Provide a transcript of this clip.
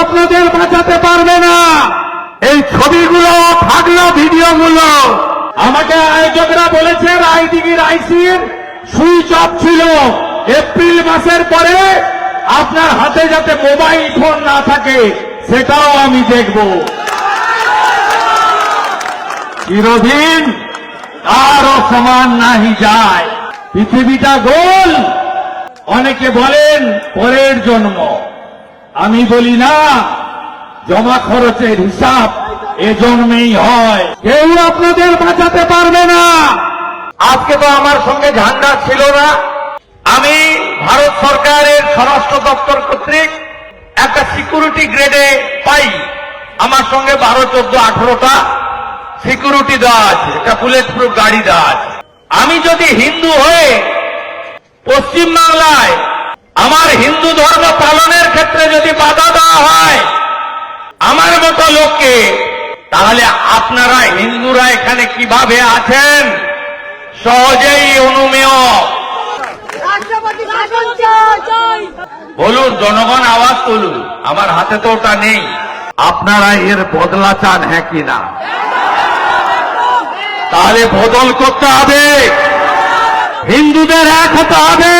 আপনাদের বাঁচাতে পারবে না। এই ছবিগুলো থাকল ভিডিওগুলো। আমাকে আয়োজকরা বলেছে, রায়দিঘির আইসির সুইচ অফ ছিল। এপ্রিল মাসের পরে আপনার হাতে যাতে মোবাইল ফোন না থাকে, সেটাও আমি দেখব। চিরদিন কারও সমান নাহি যায়। পৃথিবীটা গোল। অনেকে বলেন, পরের জন্ম। আমি বলি না, জমা খরচের হিসাব এ জন্মেই হয়। কেউ আপনাদের বাঁচাতে পারবে না। আজকে তো আমার সঙ্গে ঝান্ডা ছিল না। আমি ভারত সরকারের স্বরাষ্ট্র দপ্তর কর্তৃক একটা সিকিউরিটি গ্রেডে পাই। আমার সঙ্গে বারো, চোদ্দ, আঠারোটা সিকিউরিটি দেওয়া আছে, একটা বুলেট প্রুফ গাড়ি দেওয়া আছে। আমি যদি হিন্দু হয়ে পশ্চিম বাংলায় আমার হিন্দু ধর্ম পালনের ক্ষেত্রে যদি বাধা দেওয়া হয় আমার মতো লোককে তাহলে আপনারা হিন্দুরা এখানে কীভাবে আছেন? সহজেই অনুমেয়। বলুন জনগণ আওয়াজ তুলুন। আমার হাতে তো ওটা নেই। আপনারা এর বদলা চান হ্যাঁ কি না? তাহলে বদল করতে হবে। হিন্দুদের এক হতে হবে।